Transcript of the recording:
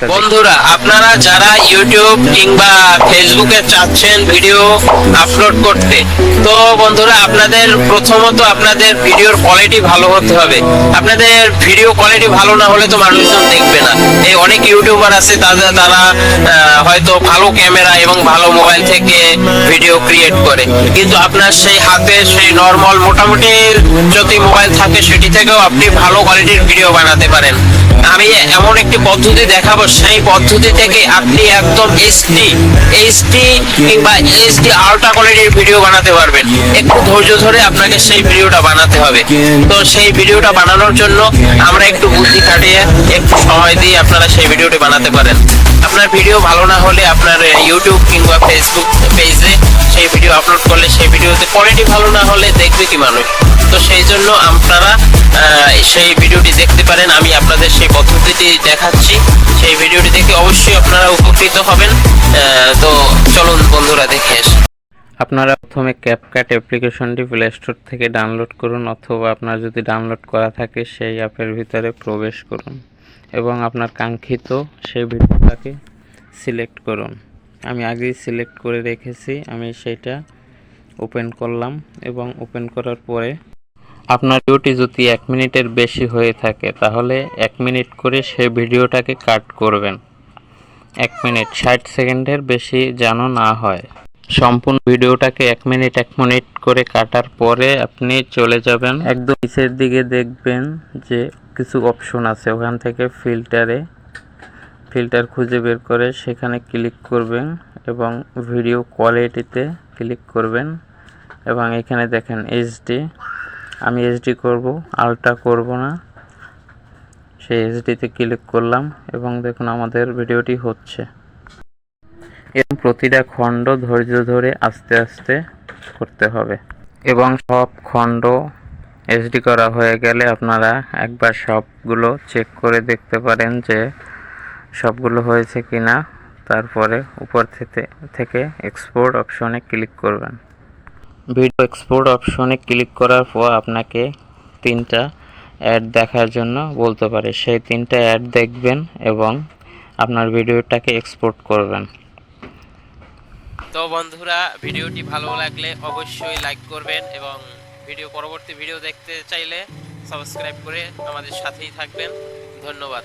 বন্ধুরা, আপনারা যারা ইউটিউব কিংবা ফেসবুকে চাচ্ছেন ভিডিও আপলোড করতে, তো বন্ধুরা, আপনাদের প্রথমত আপনাদের ভিডিওর কোয়ালিটি ভালো হতে হবে। আপনাদের ভিডিও কোয়ালিটি ভালো না হলে তো মানুষজন দেখবে না। এই অনেক ইউটিউবার আছে, তাদের তারা হয়তো ভালো ক্যামেরা এবং ভালো মোবাইল থেকে ভিডিও ক্রিয়েট করে। কিন্তু আপনার সেই হাতে সেই নর্মাল মোটামুটি যদি মোবাইল থাকে, সেটি থেকেও আপনি ভালো কোয়ালিটির ভিডিও বানাতে পারেন। আমি এমন একটি পদ্ধতি দেখাবো, সেই পদ্ধতি থেকে আপনি একদম এইচডি এইচডি কিংবা এইচডি আলট্রা কোয়ালিটির ভিডিও বানাতে পারবেন। একটু ধৈর্য ধরে আপনাকে সেই ভিডিওটা বানাতে হবে। তো সেই ভিডিওটা বানানোর জন্য আমরা একটু বুদ্ধি খাটিয়ে একটু সময় দিয়ে আপনারা সেই ভিডিওটি বানাতে পারেন। আপনার ভিডিও ভালো না হলে আপনার ইউটিউব কিংবা ফেসবুক পেজে সেই ভিডিও আপলোড করলে সেই ভিডিওতে কোয়ালিটি ভালো না হলে দেখবে কি মানুষ। তো সেই জন্য আপনারা সেই ভিডিওটি দেখতে পারেন। আমি আপনাদের সেই পদ্ধতিটি দেখাচ্ছি। সেই ভিডিওটি দেখে অবশ্যই আপনারা উপকৃত হবেন। তো চলুন বন্ধুরা দেখে আসি। আপনারা প্রথমে ক্যাপকাট অ্যাপ্লিকেশনটি প্লে স্টোর থেকে ডাউনলোড করুন, অথবা আপনার যদি ডাউনলোড করা থাকে সেই অ্যাপের ভিতরে প্রবেশ করুন। এবং আপনার কাঙ্ক্ষিত সেই ভিডিওটাকে সিলেক্ট করুন। আমি আগেই সিলেক্ট করে রেখেছি, আমি সেটা ওপেন করলাম এবং ওপেন করার পরে আপনার ভিডিওটি যদি এক মিনিটের বেশি হয়ে থাকে, তাহলে এক মিনিট করে সেই ভিডিওটাকে কাট করবেন। এক মিনিট, ষাট সেকেন্ডের বেশি যেন না হয়। সম্পূর্ণ ভিডিওটাকে এক মিনিট এক মিনিট করে কাটার পরে আপনি চলে যাবেন। একদম নিচের দিকে দেখবেন যে কিছু অপশন আছে। ওখান থেকে ফিল্টারে ফিল্টার খুঁজে বের করে সেখানে ক্লিক করবেন এবং ভিডিও কোয়ালিটিতে ক্লিক করবেন এবং এখানে দেখেন এইচডি আমি এইচডি করব আলট্রা করব না। সেই এইচডিতে ক্লিক করলাম এবং দেখুন আমাদের ভিডিওটি হচ্ছে। প্রতিটা খণ্ড ধৈর্য ধরে আস্তে আস্তে করতে হবে। এবং সব খণ্ড এসডি করা হয়ে গেলে আপনারা একবার সবগুলো চেক করে দেখতে পারেন যে সবগুলো হয়েছে কি না তারপরে উপর থেকে থেকে এক্সপোর্ট অপশনে ক্লিক করবেন। ভিডিও এক্সপোর্ট অপশনে ক্লিক করার পর আপনাকে তিনটা অ্যাড দেখার জন্য বলতে পারে। সেই তিনটা অ্যাড দেখবেন এবং আপনার ভিডিওটাকে এক্সপোর্ট করবেন। তো বন্ধুরা, ভিডিওটি ভালো লাগলে অবশ্যই লাইক করবেন এবং ভিডিও পরবর্তী ভিডিও দেখতে চাইলে সাবস্ক্রাইব করে আমাদের সাথেই থাকবেন। ধন্যবাদ।